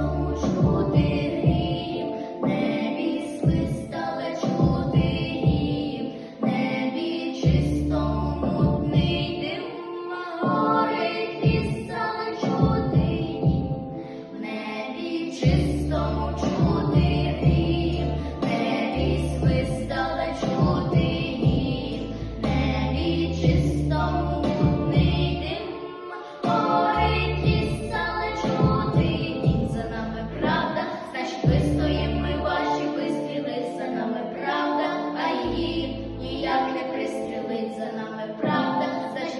somos poder.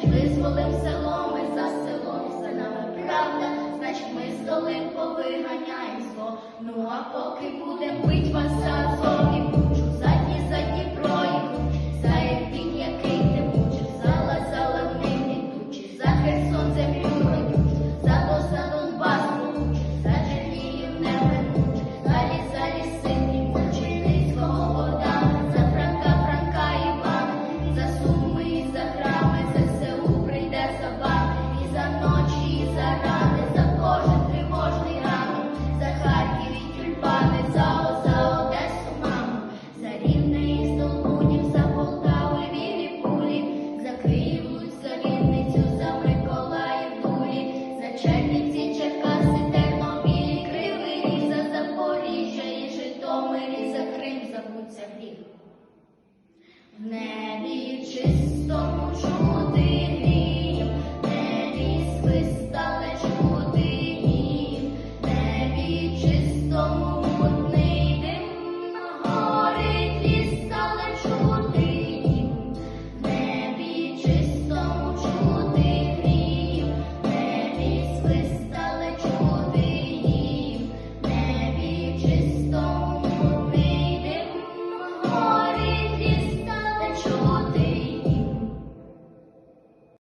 значить, визволим село, ми за селом, за нами правда, значить, ми з доли повиганяємо. Ну а поки будем бить вас за. Забудься гріх. В небі чистому